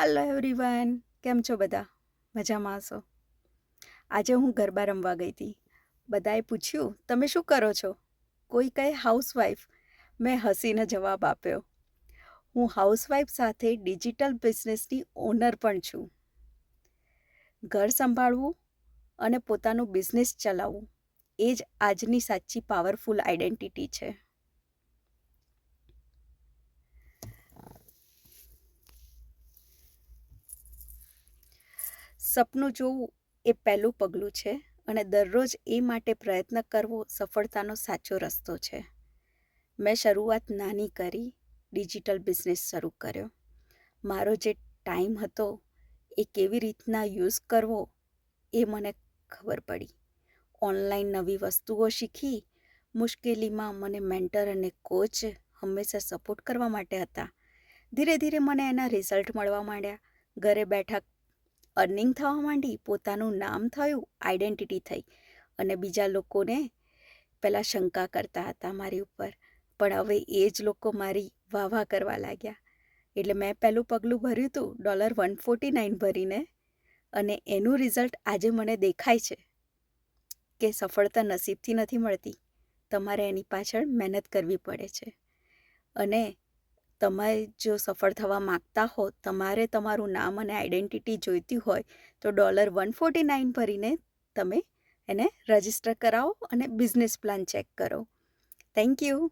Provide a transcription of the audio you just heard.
Hello everyone કેમ છો બધા? મજામાં હશો? આજે હું ગરબા રમવા ગઈ હતી. બધાએ પૂછ્યું, તમે શું કરો છો? કોઈ કહે હાઉસવાઈફ મેં હસીને જવાબ આપ્યો. હું હાઉસવાઈફ સાથે ડિજિટલ બિઝનેસની ઓનર પણ છું. ઘર સંભાળવું અને પોતાનું બિઝનેસ ચલાવવું એ જ આજની સાચી પાવરફુલ આઈડેન્ટિટી છે. સપનું જોવું એ પહેલું પગલું છે અને દરરોજ એ માટે પ્રયત્ન કરવો સફળતાનો સાચો રસ્તો છે. મેં શરૂઆત નાની કરી, ડિજિટલ બિઝનેસ શરૂ કર્યો. મારો જે ટાઈમ હતો, એ કેવી રીતના યુઝ કરવો એ મને ખબર પડી. ઓનલાઈન નવી વસ્તુઓ શીખી, મુશ્કેલીમાં મને મેન્ટર અને કોચ હંમેશા સપોર્ટ કરવા માટે હતા. ધીરે ધીરે મને એના રિઝલ્ટ મળવા માંડ્યા. ઘરે બેઠા અર્નિંગ થવા માંડી પોતાનું નામ થયું, આઈડેન્ટિટી થઈ અને બીજા લોકોને પહેલાં શંકા કરતા હતા મારી ઉપર. પણ હવે એ જ લોકો મારી વાહ વાહ કરવા લાગ્યા. એટલે મેં પહેલું પગલું ભર્યું હતું ડોલર વન ફોર્ટી નાઇન ભરીને અને એનું રિઝલ્ટ આજે મને દેખાય છે કે સફળતા નસીબથી નથી મળતી. તમારે એની પાછળ મહેનત કરવી પડે છે. અને તમે જો સફળ થવા માગતા હો, તમારે તમારું નામ અને આઈડેન્ટિટી જોઈતી હોય, તો ડોલર વન ફોર્ટી નાઇન ભરીને તમે એને રજિસ્ટર કરાવો અને બિઝનેસ પ્લાન ચેક કરો. Thank you.